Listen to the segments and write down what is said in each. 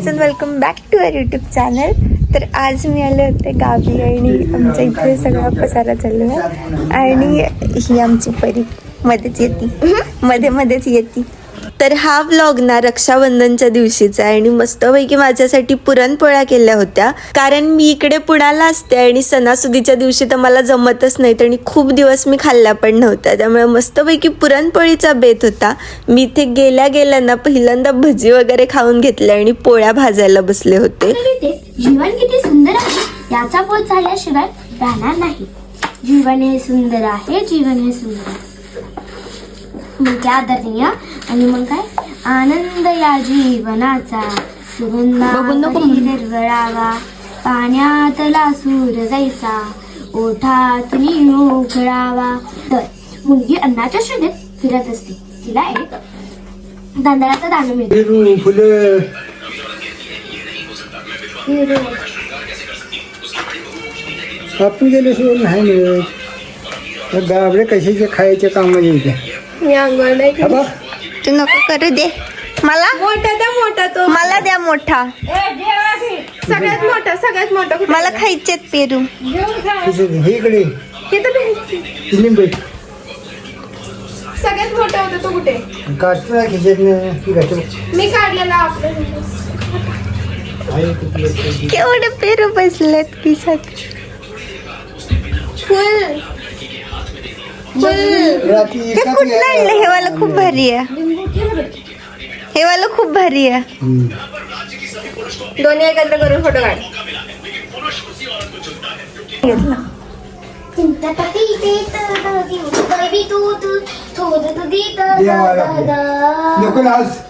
Guys and welcome back to our YouTube channel तर आज मी आले होते गावी आणि आमच्या इथे सगळा पसारा चालू आहे. आणि ही आमची परी मध्येच येते. मध्ये मध्येच येते. तर हा व्लॉग ना रक्षाबंधनच्या दिवशीचा आहे. आणि मस्तपैकी माझ्यासाठी पुरणपोळ्या केल्या होत्या. कारण मी इकडे पुण्याला असते आणि सणासुदीच्या दिवशी तर मला जमतच नाहीत आणि खूप दिवस मी खाल्ल्या पण नव्हत्या. त्यामुळे मस्तपैकी पुरणपोळीचा बेत होता. मी इथे गेल्या गेल्या ना पहिल्यांदा भजी वगैरे खाऊन घेतल्या आणि पोळ्या भाजायला बसले होते. जीवन किती सुंदर आहे याचा बोध झाल्याशिवाय राहणार नाही. जीवन हे सुंदर आहे जीवन हे सुंदर म्हणजे आदरणीय आणि मग काय? आनंद या जीवनाचा निर्वळावा. पाण्यातला सूर जायचा ओठातून उघडावा तर मुलगी अन्नाच्या शोधेत फिरत असते. तिला एक तांदळाचा दाणा मिळतो. आपण गेल्याशिवाय नाही मिळत. गाबडे कशाचे खायचे कामाचे इथे? मी अंघोळ नाही तू नको करू दे. मला? मोठा द्या मोठा तो. मला द्या मोठा. सगळ्यात मोठा सगळ्यात मोठा कुठे? मला खायचेत पेरू. हे इकडे. लिंबे सगळ्यात मोठा होता तो कुठे? मी काढलेला आपल्या केवढे पेरू बसलेत किशात फुल. हे कुठलं आणलं हे वाला खूप भारी आहे. हे वाला खूप भारी आहे. दोन्ही एकत्र करून फोटो काढ. नको लाज. जीव दे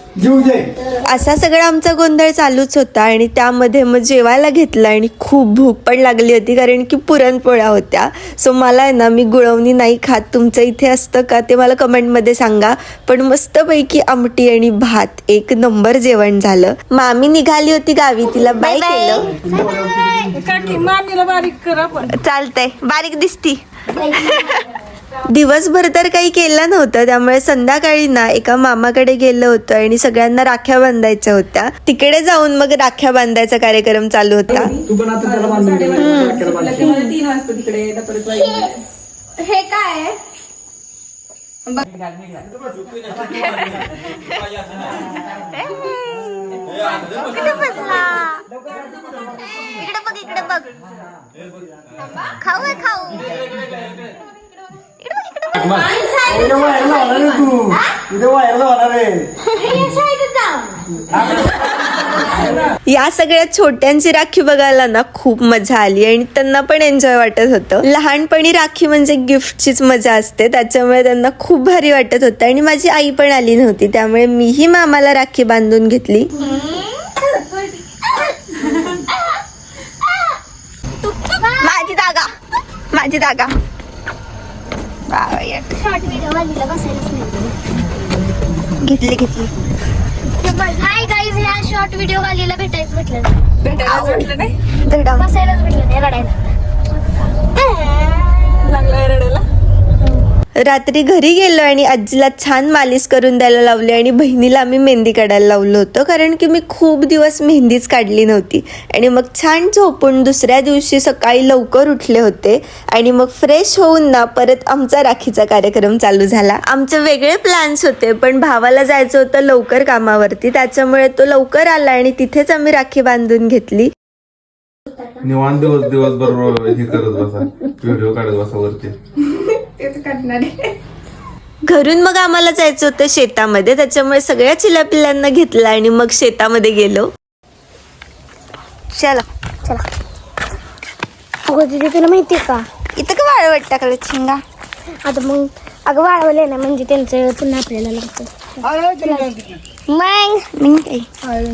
असा सगळा आमचा गोंधळ चालूच होता आणि त्यामध्ये मग जेवायला घेतलं आणि खूप भूक पण लागली होती कारण की पुरणपोळ्या होत्या. सो मला आहे ना मी गुळवणी नाही खात. तुमचं इथे असतं का ते मला कमेंटमध्ये सांगा. पण मस्तपैकी आमटी आणि भात एक नंबर जेवण झालं. मामी निघाली होती गावी. तिला बाय केलं. मामीला बारीक करा पण. चालतंय. बारीक दिसती. दिवसभर तर काही केलं नव्हतं. त्यामुळे संध्याकाळी ना एका मामाकडे गेलं होतं आणि सगळ्यांना राख्या बांधायच्या होत्या. तिकडे जाऊन मग राख्या बांधायचा कार्यक्रम चालू होता. हे काय? आहे? इकडे बघ इकडे बघ. खाऊ खाऊ. उद्या व्हायरला होणार आहे तू उद्या व्हायरला होणार आहे या सगळ्या छोट्यांची राखी बघायला ना खूप मजा आली आणि त्यांना पण एन्जॉय वाटत होतं. लहानपणी राखी म्हणजे गिफ्टचीच मजा असते त्याच्यामुळे त्यांना खूप भारी वाटत होतं आणि माझी आई पण आली नव्हती त्यामुळे मीही मामाला राखी बांधून घेतली. माझी जागा माझी जागा. घेतली घेतली. हाय गाईज या शॉर्ट व्हिडिओ वालीला भेटायचं म्हटलं. भेटायलाच वाटलं नाही? दगडा. बसायलाच भेटलं नाही रडायला. लागलाय रडायला? रात्री घरी गेलो आणि आजीला छान मालिश करून द्यायला लावली आणि बहिणीला आम्ही मेहंदी काढायला लावलं होतं कारण की मी खूप दिवस मेहंदीच काढली नव्हती. आणि मग छान झोपून दुसऱ्या दिवशी सकाळी लवकर उठले होते आणि मग फ्रेश होऊन ना परत आमचा राखीचा कार्यक्रम चालू झाला. आमचे वेगळे प्लॅन्स होते पण भावाला जायचं होतं लवकर कामावरती. त्याच्यामुळे तो लवकर आला आणि तिथेच आम्ही राखी बांधून घेतली. निवांत दिवस दिवसभर हे करत बसा व्हिडिओ काढत बसा वरती. आहे. घरून मग आम्हाला जायचं होतं शेतामध्ये त्याच्यामुळे सगळ्या चिलापिल्लांना घेतलं आणि मग शेतामध्ये गेलो. चला अगं दिदी तुला माहितीये का? इथं का वाळवट टाकलं शिंगा? आता मग अगं वाळवलंय ना म्हणजे त्यांचं पुन्हा आपल्याला लागतं. मग?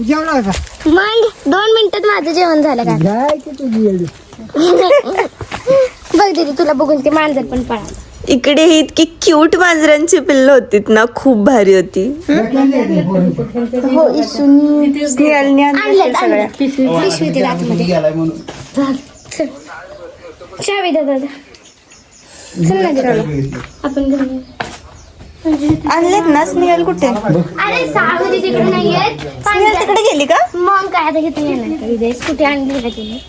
जेवला का मग? दोन मिनिटात माझं जेवण झालं का? जाय की तुझी येडी. बघ दीदी तुला बघून ते मांजर पण पळालं. इकडे ही इतकी क्यूट मांजरांची पिल्ल होती ना खूप भारी होती. हो? इसून स्नेहलने आणल्या सगळ्या. पिशवी दिली आतमध्ये. चावी द्या दादा. चल ना आपण घेऊन. आणलेत ना स्नेहल कुठे? अरे तिकडे नाहीये स्नेहल तिकडे गेली का? मग काय आता घेतली नाही स्कूटी आणली का तिने?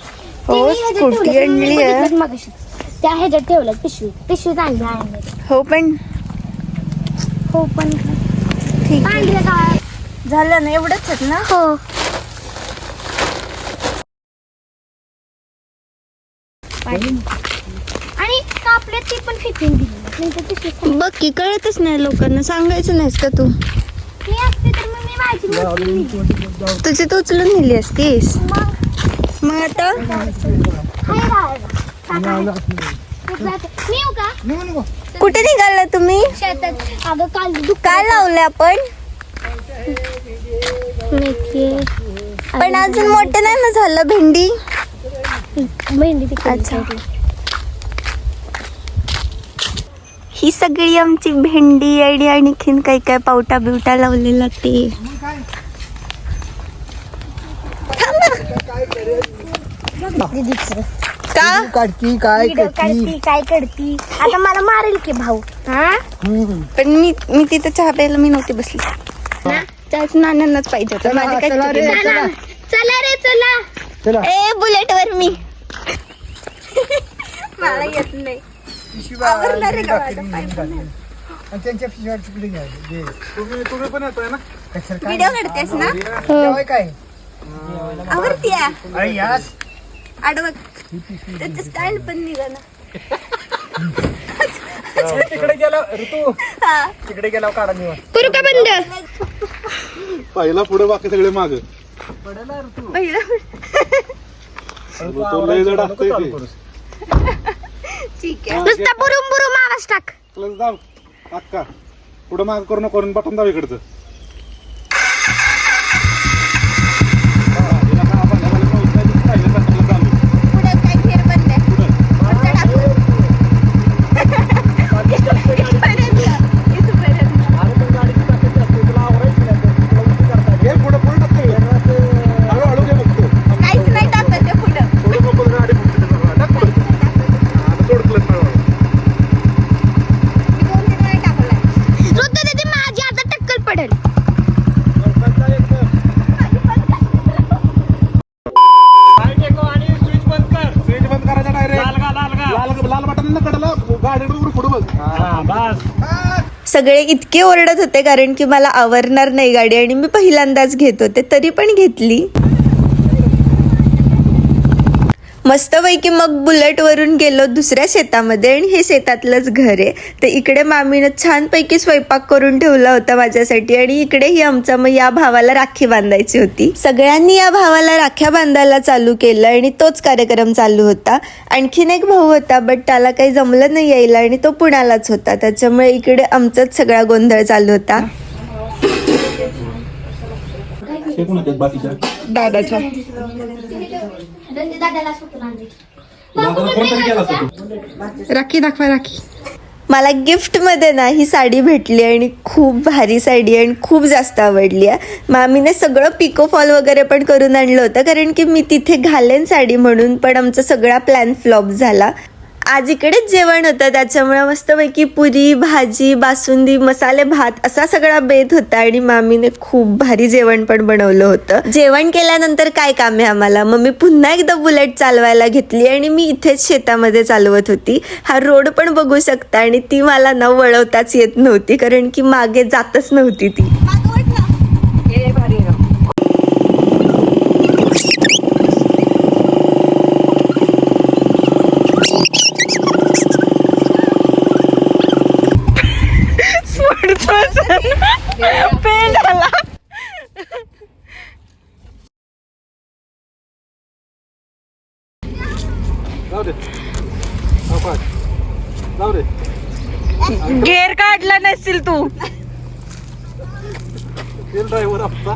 हो स्कूटी आणली आहे. मग त्या ह्याच्यात ठेवलं पिशवी. पिशवीच आणली आहे. हो पण हो पण ठीक आहे. झालं ना एवढंच आहेत ना? हो. आणि कापल्यात ती पण फिटिंग दिली. नाही तर पिशवी बघ की कळतच नाही लोकांना सांगायचं नाहीस का तू? मी असते तर मग मी माझी नसती नेली. तुझी तू उचलून नेली असतीस. मग? मग आता? हाय राहायला. कुठे निघाला तुम्ही? शेतात. अगं काल दुःख काय लावले आपण. पण अजून मोठं नाही ना झालं भेंडी? तिकडे अच्छा. ही सगळी आमची भेंडी आणि आणखीन काही काय पावटा बिवटा लावलेला ते. का? काढती काय व्हिडिओ करती? काढती काय करती? आता मला मारेल की भाऊ. हा? हम्म. पण मी मी तिथे चहा प्यायला मी नव्हती बसली. त्याच नानांनाच पाहिजे होतं. चला, माझ्या चला रे, काय चला. चला रे चला. चला. ए बुलेट वर मी. मला येत नाही. आवरणार आहे का माझं पाय पण? आणि त्यांच्या पिशव्या तिकडे घ्या. जे. तुम्ही तुम्ही पण येतोय ना? कशाला काय? व्हिडिओ काढतेस ना? जेवाय काय? आवडती यास. आडवत त्याचं स्टँड पण निघाला तिकडे गेला ऋतू. हा. तिकडे गेला काढा निवा करू का बंद. पहिला पुढे बाकी सगळे माग. पहिलं तो लय जड असतंय ते. ठीक आहे. नुसता बुरुम बुरुम आवाज टाक. अक्का. पुढे माग करू नको करून बटन दाब इकडचं. सगळे इतके ओरडत होते कारण की मला आवरणार नाही गाडी आणि मी पहिल्यांदाच घेत होते तरी पण घेतली. मस्तपैकी मग बुलेट वरून गेलो दुसऱ्या शेतामध्ये आणि हे शेतातलंच घर आहे. तर इकडे मामीनं छानपैकी स्वयंपाक करून ठेवला होता माझ्यासाठी आणि इकडेही आमचा मग या भावाला राखी बांधायची होती. सगळ्यांनी या भावाला राख्या बांधायला चालू केलं आणि तोच कार्यक्रम चालू होता. आणखीन एक भाऊ होता बट त्याला काही जमलं नाही यायला आणि तो पुण्यालाच होता. त्याच्यामुळे इकडे आमचाच सगळा गोंधळ चालू होता. दादाच्या. दादाला सुटून राखी दाखवा राखी. मला गिफ्टमध्ये ना ही साडी भेटली आणि खूप भारी साडी आणि खूप जास्त आवडली आहे. मामीने सगळं पिको फॉल वगैरे पण करून आणलं होतं कारण की मी तिथे घालेन साडी म्हणून पण आमचा सगळा प्लॅन फ्लॉप झाला. आज इकडेच जेवण होतं. त्याच्यामुळे मस्तपैकी पुरी भाजी बासुंदी मसाले भात असा सगळा बेत होता आणि मामीने खूप भारी जेवण पण बनवलं होतं. जेवण केल्यानंतर काय काम आहे आम्हाला? मग मी पुन्हा एकदा बुलेट चालवायला घेतली आणि मी इथेच शेतामध्ये चालवत होती. हा रोड पण बघू शकता आणि ती मला न वळवताच येत नव्हती कारण की मागे जातच नव्हती ती. जाऊ दे. सावकाश. जाऊ दे. गेअर काढला नसेल तू. तेल ड्रायव्हर आपला.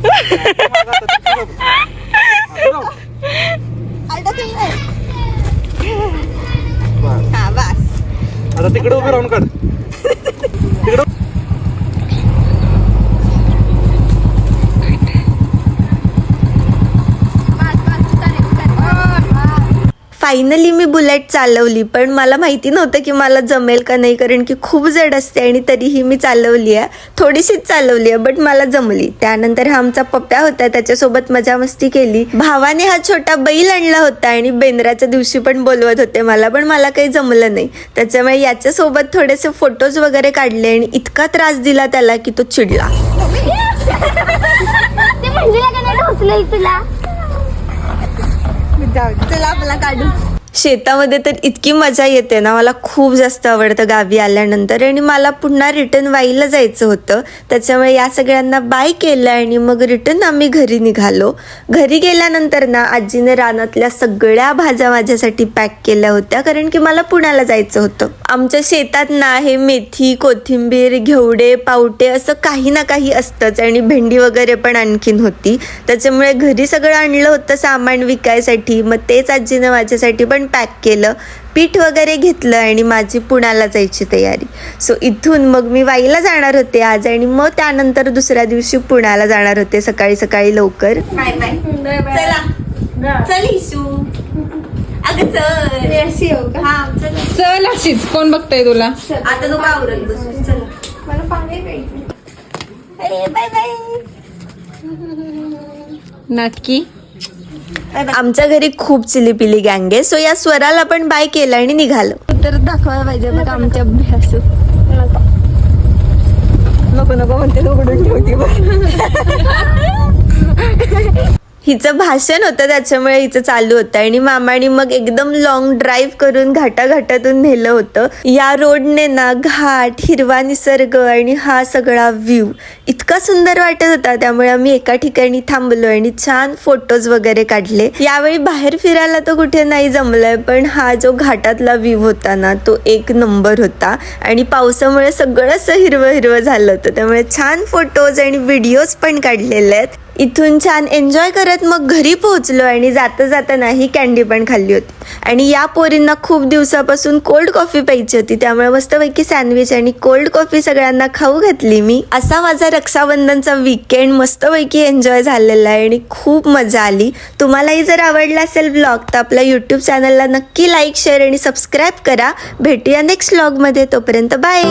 आता तिकडे उभे राहून काढ. तिकडं फायनली मी बुलेट चालवली पण मला माहिती नव्हतं की मला जमेल का नाही कारण की खूप जड असते आणि तरीही मी चालवली आहे. थोडीशीच चालवली आहे बट मला जमली. त्यानंतर हा आमचा पप्प्या होता त्याच्यासोबत मजा मस्ती केली. भावाने हा छोटा बैल आणला होता आणि बेंद्राच्या दिवशी पण बोलवत होते मला पण मला काही जमलं नाही. त्याच्यामुळे याच्यासोबत थोडेसे फोटोज वगैरे काढले आणि इतका त्रास दिला त्याला की तो चिडला. तुला? जाऊ चला आपला काढू. शेतामध्ये तर इतकी मजा येते ना. मला खूप जास्त आवडतं गावी आल्यानंतर. आणि मला पुन्हा रिटर्न वाईला जायचं होतं. त्याच्यामुळे या सगळ्यांना बाय केलं आणि मग रिटर्न आम्ही घरी निघालो. घरी गेल्यानंतर ना आजीने रानातल्या सगळ्या भाज्या माझ्यासाठी पॅक केल्या होत्या. कारण की मला पुण्याला जायचं होतं. आमच्या शेतात ना हे मेथी कोथिंबीर घेवडे पावटे असं काही ना काही असतंच. आणि भेंडी वगैरे पण आणखीन होती. त्याच्यामुळे घरी सगळं आणलं होतं सामान विकायसाठी. मग तेच आजीनं माझ्यासाठी पण पॅक केलं पीठ वगैरे घेतलं आणि माझी पुण्याला जायची तयारी. सो इथून मग मी वाईला जाणार होते आज आणि मग त्यानंतर दुसऱ्या दिवशी पुण्याला जाणार होते सकाळी सकाळी लवकर. Bye bye. चला. चल इशू. अगं चल. अशी हो का? हा चल. चल अशीच. कोण बघताय तुला? आता तू आवरत बस. चल. मला पाणी प्यायचं बाय बाय. नाटकी आमच्या घरी खूप चिलीपिली गँग आहे. सो या स्वराला पण बाय केलं आणि निघालो. तर दाखवायला पाहिजे बघा आमच्या अभ्यास. नको नको म्हणते उघडून हिचं भाषण होतं त्याच्यामुळे हिचं चालू होतं. आणि मामाने मग एकदम लॉंग ड्राईव्ह करून घाटाघाटातून नेलं होतं. या रोडने ना घाट हिरवा निसर्ग आणि हा सगळा व्ह्यू इतका सुंदर वाटत होता. त्यामुळे आम्ही एका ठिकाणी थांबलो आणि छान फोटोज वगैरे काढले. यावेळी बाहेर फिरायला तर कुठे नाही जमलंय पण हा जो घाटातला व्ह्यू होता ना तो एक नंबर होता. आणि पावसामुळे सगळं असं हिरवं हिरवं झालं होतं. त्यामुळे छान फोटोज आणि व्हिडिओज पण काढलेले आहेत. इथून छान एन्जॉय करत मग घरी पोहोचलो आणि जाता जाताना ही कॅन्डी पण खाल्ली होती. आणि या पोरींना खूप दिवसापासून कोल्ड कॉफी प्यायची होती. त्यामुळे मस्तपैकी सँडविच आणि कोल्ड कॉफी सगळ्यांना खाऊ घातली मी. असा माझा रक्षाबंधनचा विकेंड मस्तपैकी एन्जॉय झालेला आहे आणि खूप मजा आली. तुम्हालाही जर आवडला असेल ब्लॉग तर आपल्या यूट्यूब चॅनलला नक्की लाईक शेअर आणि सबस्क्राईब करा. भेटूया नेक्स्ट ब्लॉगमध्ये तोपर्यंत बाय